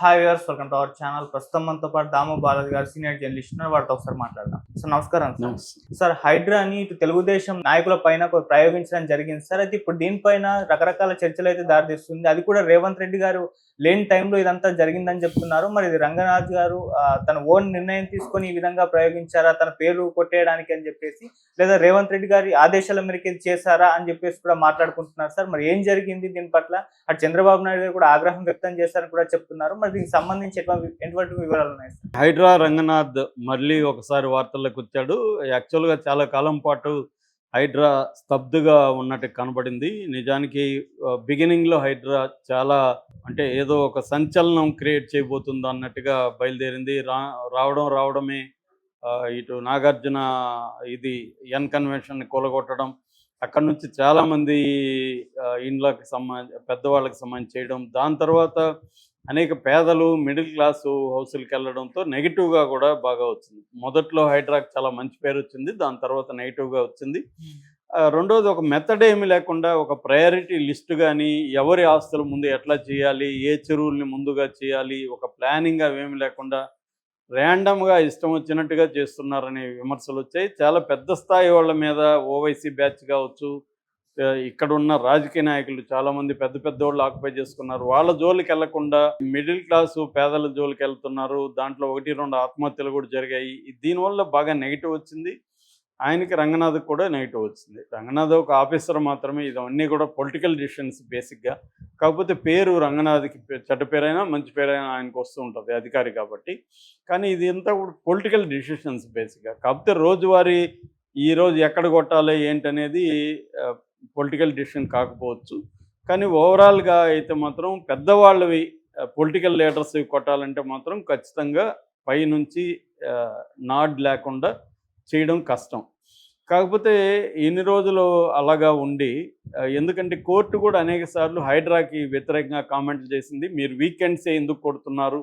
Hi viewers welcome to our channel. ప్రస్తుతం మనతో పాటు దాము బాలాజీ గారు సీనియర్ జర్నలిస్ట్ ఉన్నారు. వారితో ఒకసారి మాట్లాడదాం. సార్ నమస్కారం సార్. సార్ హైడ్రాని ఇటు తెలుగుదేశం నాయకుల పైన ప్రయోగించడం జరిగింది. సార్ అయితే ఇప్పుడు దీనిపైన రకరకాల చర్చలు అయితే దారితీస్తుంది. అది కూడా రేవంత్ రెడ్డి గారు లేని టైంలో ఇదంతా జరిగిందని చెప్తున్నారు. మరి ఇది రంగనాథ్ గారు తన ఓన్ నిర్ణయం తీసుకొని ఈ విధంగా ప్రయోగించారా? తన పేరు కొట్టేయడానికి అని చెప్పేసి లేదా రేవంత్ రెడ్డి గారి ఆదేశాల మేరకు చేశారా అని చెప్పేసి కూడా మాట్లాడుకుంటున్నారు సార్. మరి ఏం జరిగింది దీని పట్ల? అటు చంద్రబాబు నాయుడు గారు కూడా ఆగ్రహం వ్యక్తం చేశారని కూడా చెప్తున్నారు. మరి దీనికి సంబంధించి ఎటువంటి ఎటువంటి వివరాలు ఉన్నాయి సార్? హైడ్రా రంగనాథ్ మళ్ళీ ఒకసారి వార్తల్లోకి వచ్చాడు. యాక్చువల్గా చాలా కాలం పాటు హైడ్రా స్తబ్దుగా ఉన్నట్టు కనబడింది. నిజానికి బిగినింగ్లో హైడ్రా చాలా అంటే ఏదో ఒక సంచలనం క్రియేట్ చేయబోతుంది అన్నట్టుగా బయలుదేరింది. రా రావడం రావడమే ఇటు నాగార్జున ఇది ఎన్ కన్వెన్షన్ని కూలగొట్టడం అక్కడ నుంచి చాలామంది ఇండ్లకు సంబంధించి పెద్దవాళ్ళకి సంబంధించి చేయడం దాని తర్వాత అనేక పేదలు మిడిల్ క్లాసు హౌసులకు వెళ్ళడంతో నెగిటివ్గా కూడా బాగా వచ్చింది. మొదట్లో హైడ్రాక్ చాలా మంచి పేరు వచ్చింది దాని తర్వాత నెగిటివ్గా వచ్చింది. రెండోది ఒక మెథడ్ ఏమి లేకుండా ఒక ప్రయారిటీ లిస్ట్ కానీ ఎవరి ఆస్తుల ముందు ఎట్లా చేయాలి ఏ చెరువుల్ని ముందుగా చేయాలి ఒక ప్లానింగ్ అవేమి లేకుండా ర్యాండమ్గా ఇష్టం వచ్చినట్టుగా చేస్తున్నారనే విమర్శలు వచ్చాయి. చాలా పెద్ద స్థాయి వాళ్ళ మీద ఓవైసీ బ్యాచ్ కావచ్చు ఇక్కడ ఉన్న రాజకీయ నాయకులు చాలా మంది పెద్ద పెద్ద వాళ్ళు ఆక్యుపై చేసుకున్నారు. వాళ్ళ జోలికి వెళ్ళకుండా మిడిల్ క్లాసు పేదల జోలికి వెళ్తున్నారు. దాంట్లో ఒకటి రెండు ఆత్మహత్యలు కూడా జరిగాయి. దీనివల్ల బాగా నెగిటివ్ వచ్చింది. ఆయనకి రంగనాథ్ కూడా నెగిటివ్ వచ్చింది. రంగనాథ్ ఒక ఆఫీసర్ మాత్రమే ఇవన్నీ కూడా పొలిటికల్ డిసిషన్స్ బేసిక్గా. కాకపోతే పేరు రంగనాథ్కి పే- చెడ్డ పేరైనా మంచి పేరైనా ఆయనకు వస్తూ ఉంటుంది అధికారి కాబట్టి. కానీ ఇది అంతా కూడా పొలిటికల్ డిసిషన్స్ బేసిక్గా. కాకపోతే రోజువారీ ఈరోజు ఎక్కడ కొట్టాలి ఏంటనేది పొలిటికల్ డిసిషన్ కాకపోవచ్చు. కానీ ఓవరాల్గా అయితే మాత్రం పెద్దవాళ్ళవి పొలిటికల్ లీడర్స్ కొట్టాలంటే మాత్రం ఖచ్చితంగా పైనుంచి నాడ్ లేకుండా చేయడం కష్టం. కాకపోతే ఇన్ని రోజులు అలాగా ఉండి ఎందుకంటే కోర్టు కూడా అనేక సార్లు హైడ్రాకి వ్యతిరేకంగా కామెంట్లు చేసింది. మీరు వీకెండ్సే ఎందుకు కొడుతున్నారు?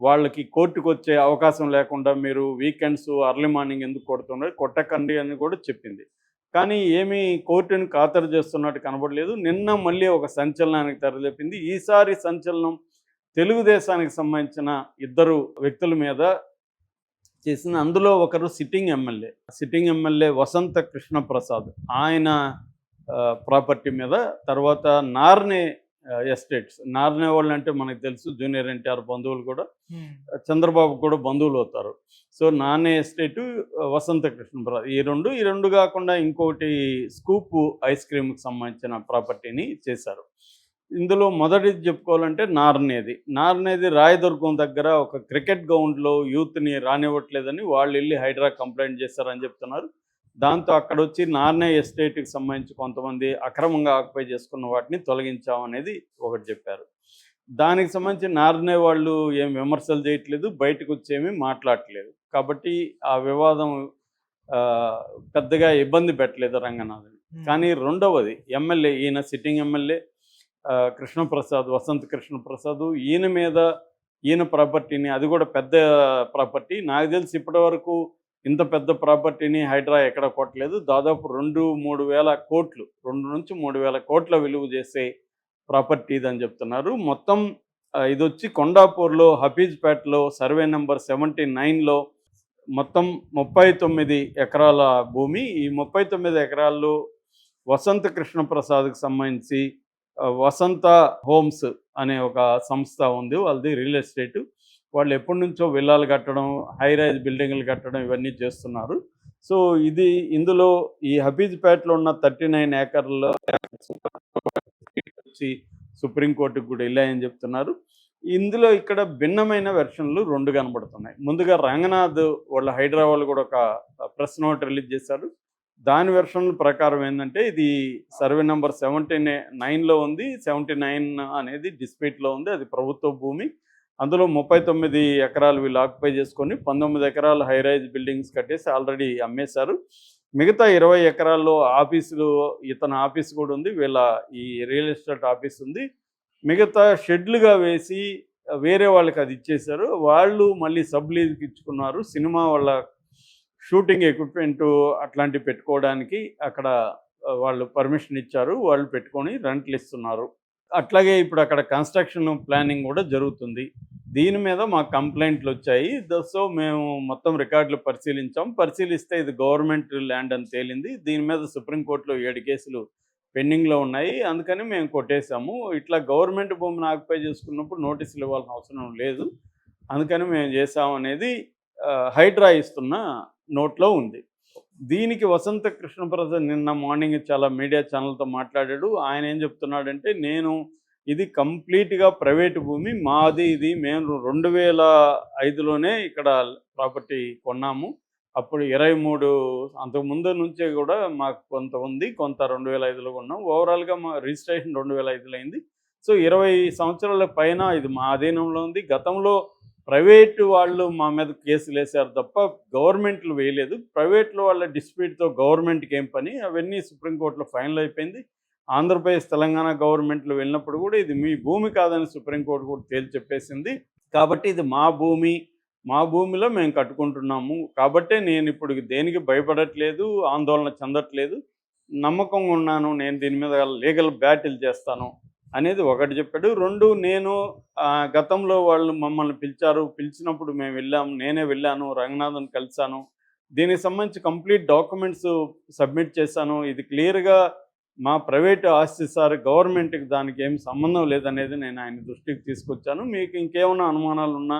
వాళ్ళకి కోర్టుకు వచ్చే అవకాశం లేకుండా మీరు వీకెండ్స్ అర్లీ మార్నింగ్ ఎందుకు కొడుతున్నారు? కొట్టకండి అని కూడా చెప్పింది. కానీ ఏమీ కోర్టుని ఖాతరు చేస్తున్నట్టు కనబడలేదు. నిన్న మళ్ళీ ఒక సంచలనానికి తెరలేపింది. ఈసారి సంచలనం తెలుగుదేశానికి సంబంధించిన ఇద్దరు వ్యక్తుల మీద చేసింది. అందులో ఒకరు sitting MLA. Sitting MLA Vasantha Krishna Prasad ఆయన ప్రాపర్టీ మీద తర్వాత నార్నే ఎస్టేట్స్. నార్నే వాళ్ళు అంటే మనకు తెలుసు జూనియర్ ఎన్టీఆర్ బంధువులు కూడా. చంద్రబాబు కూడా బంధువులు అవుతారు. సో నానే ఎస్టేట్ వసంత కృష్ణప్రసాద్. ఈ రెండు ఈ రెండు కాకుండా ఇంకోటి స్కూప్ ఐస్ క్రీమ్కి సంబంధించిన ప్రాపర్టీని చేశారు. ఇందులో మొదటిది చెప్పుకోవాలంటే నార్నేది. నార్నేది రాయదుర్గం దగ్గర ఒక క్రికెట్ గ్రౌండ్లో యూత్ని రానివ్వట్లేదని వాళ్ళు వెళ్ళి హైడ్రా కంప్లైంట్ చేశారని చెప్తున్నారు. దాంతో అక్కడ వచ్చి నార్నే ఎస్టేట్కి సంబంధించి కొంతమంది అక్రమంగా ఆక్యుపై చేసుకున్న వాటిని తొలగించామనేది ఒకటి చెప్పారు. దానికి సంబంధించి నార్నే వాళ్ళు ఏం విమర్శలు చేయట్లేదు బయటకు వచ్చేమి మాట్లాడట్లేదు. కాబట్టి ఆ వివాదం పెద్దగా ఇబ్బంది పెట్టలేదు రంగనాథ్ని. కానీ రెండవది ఎమ్మెల్యే ఈయన సిట్టింగ్ ఎమ్మెల్యే కృష్ణప్రసాద్ వసంత్ కృష్ణప్రసాద్ ఈయన మీద ఈయన ప్రాపర్టీని అది కూడా పెద్ద ప్రాపర్టీ. నాకు తెలిసి ఇప్పటివరకు ఇంత పెద్ద ప్రాపర్టీని హైడ్రా ఎక్కడ కొట్టలేదు. దాదాపు రెండు మూడు వేల కోట్లు రెండు నుంచి మూడు వేల కోట్ల విలువ చేసే ప్రాపర్టీ అని చెప్తున్నారు. మొత్తం ఇది వచ్చి కొండాపూర్లో హఫీజ్పేటలో సర్వే నెంబర్ సెవెంటీ నైన్లో మొత్తం ముప్పై తొమ్మిది ఎకరాల భూమి. ఈ ముప్పై తొమ్మిది ఎకరాల్లో వసంత కృష్ణప్రసాద్కి సంబంధించి వసంత హోమ్స్ అనే ఒక సంస్థ ఉంది వాళ్ళది రియల్ ఎస్టేట్. వాళ్ళు ఎప్పటి నుంచో విల్లాలు కట్టడం హై రైజ్ బిల్డింగ్లు కట్టడం ఇవన్నీ చేస్తున్నారు. సో ఇది ఇందులో ఈ హబీజ్పేటలో ఉన్న థర్టీ నైన్ ఏకర్లో వచ్చి సుప్రీంకోర్టుకు కూడా వెళ్ళాయని చెప్తున్నారు. ఇందులో ఇక్కడ భిన్నమైన వెర్షన్లు రెండు కనబడుతున్నాయి. ముందుగా రంగనాథ్ వాళ్ళ హైదరాబాద్ కూడా ఒక ప్రెస్ నోట్ రిలీజ్ చేశారు. దాని వెర్షన్ ప్రకారం ఏంటంటే ఇది సర్వే నెంబర్ సెవెంటీ నైన్లో ఉంది. సెవెంటీ నైన్ అనేది డిస్పీట్లో ఉంది. అది ప్రభుత్వ భూమి. అందులో ముప్పై తొమ్మిది ఎకరాలు వీళ్ళు ఆక్యుపై చేసుకొని పంతొమ్మిది ఎకరాలు హైరైజ్ బిల్డింగ్స్ కట్టేసి ఆల్రెడీ అమ్మేశారు. మిగతా ఇరవై ఎకరాల్లో ఆఫీసులు ఇతని ఆఫీస్ కూడా ఉంది. వీళ్ళ ఈ రియల్ ఎస్టేట్ ఆఫీస్ ఉంది. మిగతా షెడ్లుగా వేసి వేరే వాళ్ళకి అది ఇచ్చేశారు. వాళ్ళు మళ్ళీ సబ్ లీజ్కి ఇచ్చుకున్నారు. సినిమా వాళ్ళ షూటింగ్ ఎక్విప్మెంట్ అట్లాంటివి పెట్టుకోవడానికి అక్కడ వాళ్ళు పర్మిషన్ ఇచ్చారు. వాళ్ళు పెట్టుకొని రెంట్లు ఇస్తున్నారు. అట్లాగే ఇప్పుడు అక్కడ కన్స్ట్రక్షన్ ప్లానింగ్ కూడా జరుగుతుంది. దీని మీద మాకు కంప్లైంట్లు వచ్చాయి. ద- సో మేము మొత్తం రికార్డులు పరిశీలించాం. పరిశీలిస్తే ఇది గవర్నమెంట్ ల్యాండ్ అని తేలింది. దీని మీద సుప్రీంకోర్టులో ఏడు కేసులు పెండింగ్లో ఉన్నాయి. అందుకని మేము కొట్టేశాము. ఇట్లా గవర్నమెంట్ భూమిని ఆక్యుపై చేసుకున్నప్పుడు నోటీసులు ఇవ్వాల్సిన అవసరం లేదు. అందుకని మేము చేసామనేది హైడ్రా ఇస్తున్న నోట్లో ఉంది. దీనికి వసంత కృష్ణప్రసాద్ నిన్న మార్నింగ్ చాలా మీడియా ఛానల్తో మాట్లాడాడు. ఆయన ఏం చెప్తున్నాడంటే నేను ఇది కంప్లీట్గా ప్రైవేట్ భూమి మాది ఇది మేము రెండు వేల ఐదులోనే ఇక్కడ ప్రాపర్టీ కొన్నాము. అప్పుడు ఇరవై మూడు అంతకుముందు నుంచే కూడా మాకు కొంత ఉంది కొంత రెండు వేల ఐదులో కొన్నాం. ఓవరాల్గా మా రిజిస్ట్రేషన్ రెండు వేల ఐదులో అయింది. సో ఇరవై సంవత్సరాల పైన ఇది మా అధీనంలో ఉంది. గతంలో ప్రైవేటు వాళ్ళు మా మీద కేసులు వేశారు తప్ప గవర్నమెంట్లు వేయలేదు. ప్రైవేట్లో వాళ్ళ డిస్ప్యూట్తో గవర్నమెంట్కి ఏం పని? అవన్నీ సుప్రీంకోర్టులో ఫైనల్ అయిపోయింది. ఆంధ్రప్రదేశ్ తెలంగాణ గవర్నమెంట్లు వెళ్ళినప్పుడు కూడా ఇది మీ భూమి కాదని సుప్రీంకోర్టు కూడా తేల్చి చెప్పేసింది. కాబట్టి ఇది మా భూమి. మా భూమిలో మేము కట్టుకుంటున్నాము. కాబట్టే నేను ఇప్పుడు దేనికి భయపడట్లేదు ఆందోళన చెందట్లేదు. నమ్మకంగా ఉన్నాను. నేను దీని మీద లీగల్ బ్యాటిల్ చేస్తాను. అనేది ఒకటి చెప్పాడు. రెండు నేను గతంలో వాళ్ళు మమ్మల్ని పిలిచారు. పిలిచినప్పుడు మేము వెళ్ళాము నేనే వెళ్ళాను. రంగనాథన్ కలిశాను. దీనికి సంబంధించి కంప్లీట్ డాక్యుమెంట్స్ సబ్మిట్ చేశాను. ఇది క్లియర్గా మా ప్రైవేట్ ఆస్తి సార్ గవర్నమెంట్కి దానికి ఏం సంబంధం లేదనేది నేను ఆయన దృష్టికి తీసుకొచ్చాను. మీకు ఇంకేమైనా అనుమానాలు ఉన్నా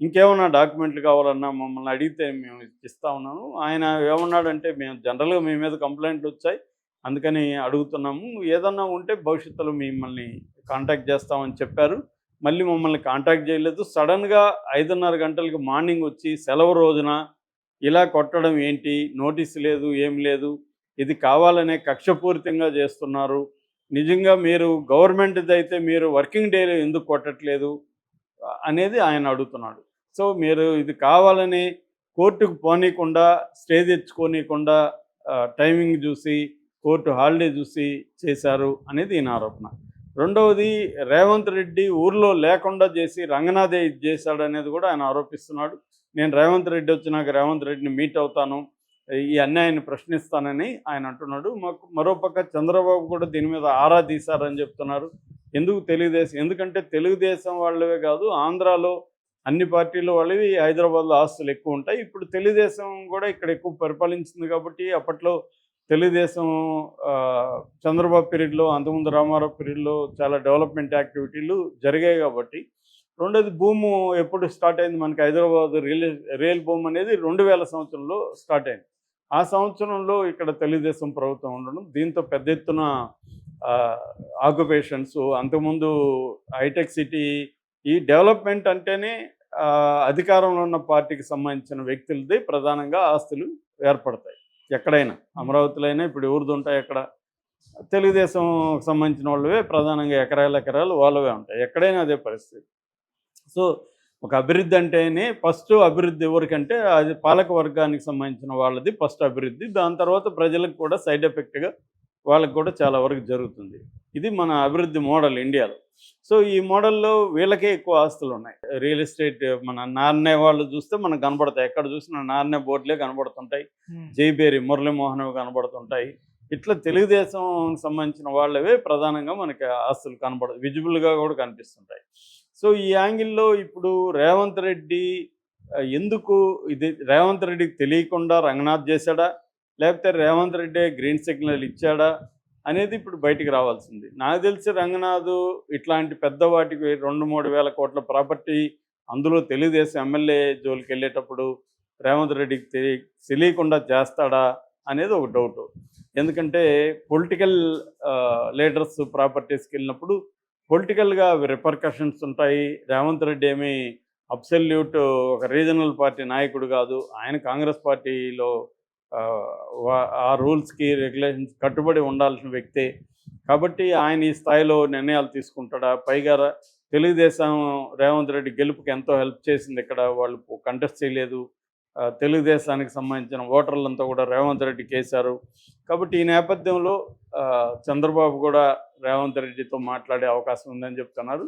ఇంకేమైనా డాక్యుమెంట్లు కావాలన్నా మమ్మల్ని అడిగితే మేము ఇస్తా ఉన్నాను ఆయన ఏమన్నాడంటే మేము జనరల్గా మీ మీద కంప్లైంట్లు వచ్చాయి. అందుకని అడుగుతున్నాము. ఏదన్నా ఉంటే భవిష్యత్తులో మిమ్మల్ని కాంటాక్ట్ చేస్తామని చెప్పారు. మళ్ళీ మమ్మల్ని కాంటాక్ట్ చేయలేదు. సడన్గా ఐదున్నర గంటలకు మార్నింగ్ వచ్చి సెలవు రోజున ఇలా కొట్టడం ఏంటి? నోటీస్ లేదు ఏం లేదు. ఇది కావాలనే కక్షపూరితంగా చేస్తున్నారు. నిజంగా మీరు గవర్నమెంట్ది అయితే మీరు వర్కింగ్ డేలో ఎందుకు కొట్టట్లేదు? అనేది ఆయన అడుగుతున్నాడు. సో మీరు ఇది కావాలని కోర్టుకు పోనీయకుండా స్టే తెచ్చుకోనీయకుండా టైమింగ్ చూసి కోర్టు హాలిడే చూసి చేశారు అనేది ఈయన ఆరోపణ. రెండవది రేవంత్ రెడ్డి ఊర్లో లేకుండా చేసి రంగనాథే ఇది చేశాడు అనేది కూడా ఆయన ఆరోపిస్తున్నాడు. నేను రేవంత్ రెడ్డి వచ్చినాక రేవంత్ రెడ్డిని మీట్ అవుతాను ఈ అన్యాయాన్ని ప్రశ్నిస్తానని ఆయన అంటున్నాడు. మాకు మరోపక్క చంద్రబాబు కూడా దీని మీద ఆరా తీశారని చెప్తున్నారు. ఎందుకు తెలుగుదేశం ఎందుకంటే తెలుగుదేశం వాళ్ళవే కాదు ఆంధ్రాలో అన్ని పార్టీలు వాళ్ళవి హైదరాబాద్లో ఆస్తులు ఎక్కువ ఉంటాయి. ఇప్పుడు తెలుగుదేశం కూడా ఇక్కడ ఎక్కువ పరిపాలించింది కాబట్టి అప్పట్లో తెలుగుదేశం చంద్రబాబు పీరియడ్లో అంతకుముందు రామారావు పీరియడ్లో చాలా డెవలప్మెంట్ యాక్టివిటీలు జరిగాయి కాబట్టి రెండోది భూము ఎప్పుడు స్టార్ట్ అయింది? మనకి హైదరాబాద్ రియల్ రియల్ భూమి అనేది రెండు వేల సంవత్సరంలో స్టార్ట్ అయింది. ఆ సంవత్సరంలో ఇక్కడ తెలుగుదేశం ప్రభుత్వం ఉండడం దీంతో పెద్ద ఎత్తున ఆక్యుపేషన్స్ అంతకుముందు హైటెక్ సిటీ ఈ డెవలప్మెంట్ అంటేనే అధికారంలో ఉన్న పార్టీకి సంబంధించిన వ్యక్తులది ప్రధానంగా ఆస్తులు ఏర్పడతాయి. ఎక్కడైనా అమరావతిలో అయినా ఇప్పుడు ఎవరిది ఉంటాయి ఎక్కడ తెలుగుదేశం సంబంధించిన వాళ్ళవే ప్రధానంగా ఎకరాలు ఎకరాలు వాళ్ళవే ఉంటాయి. ఎక్కడైనా అదే పరిస్థితి. సో ఒక అభివృద్ధి అంటేనే ఫస్ట్ అభివృద్ధి ఎవరికంటే అది పాలక వర్గానికి సంబంధించిన వాళ్ళది ఫస్ట్ అభివృద్ధి. దాని తర్వాత ప్రజలకు కూడా సైడ్ ఎఫెక్ట్గా వాళ్ళకి కూడా చాలా వరకు జరుగుతుంది. ఇది మన అభివృద్ధి మోడల్ ఇండియాలో. సో ఈ మోడల్లో వీళ్ళకే ఎక్కువ ఆస్తులు ఉన్నాయి. రియల్ ఎస్టేట్ మన నాన్నే వాళ్ళు చూస్తే మనకు కనబడతాయి. ఎక్కడ చూసినా నాన్నే బోర్డులే కనబడుతుంటాయి. జైబేరి మురళీమోహన్ కనబడుతుంటాయి. ఇట్లా తెలుగుదేశం సంబంధించిన వాళ్ళవే ప్రధానంగా మనకి ఆస్తులు కనబడ విజిబుల్గా కూడా కనిపిస్తుంటాయి. సో ఈ యాంగిల్లో ఇప్పుడు రేవంత్ రెడ్డి ఎందుకు ఇది రేవంత్ రెడ్డికి తెలియకుండా రంగనాథ్ చేశాడా? లేకపోతే రేవంత్ రెడ్డి గ్రీన్ సిగ్నల్ ఇచ్చాడా అనేది ఇప్పుడు బయటికి రావాల్సింది. నాకు తెలిసి రంగనాథ్ ఇట్లాంటి పెద్ద వాటికి రెండు మూడు వేల కోట్ల ప్రాపర్టీ అందులో తెలుగుదేశం ఎమ్మెల్యే జోలికి వెళ్ళేటప్పుడు రేవంత్ రెడ్డికి తెలియ తెలియకుండా చేస్తాడా అనేది ఒక డౌట్ ఎందుకంటే పొలిటికల్ లీడర్స్ ప్రాపర్టీస్కి వెళ్ళినప్పుడు పొలిటికల్గా రిపర్కషన్స్ ఉంటాయి. రేవంత్ రెడ్డి ఏమి అబ్సల్యూట్ ఒక రీజనల్ పార్టీ నాయకుడు కాదు. ఆయన కాంగ్రెస్ పార్టీలో ఆ, రూల్స్కి రెగ్యులేషన్స్ కట్టుబడి ఉండాల్సిన వ్యక్తే. కాబట్టి ఆయన ఈ స్థాయిలో నిర్ణయాలు తీసుకుంటాడా? పైగా తెలుగుదేశం రేవంత్ రెడ్డి గెలుపుకి ఎంతో హెల్ప్ చేసింది ఇక్కడ. వాళ్ళు కంటెస్ట్ చేయలేదు. తెలుగుదేశానికి సంబంధించిన ఓటర్లంతా కూడా రేవంత్ రెడ్డికి వేశారు కాబట్టి ఈ నేపథ్యంలో చంద్రబాబు కూడా రేవంత్ రెడ్డితో మాట్లాడే అవకాశం ఉందని చెప్తున్నారు.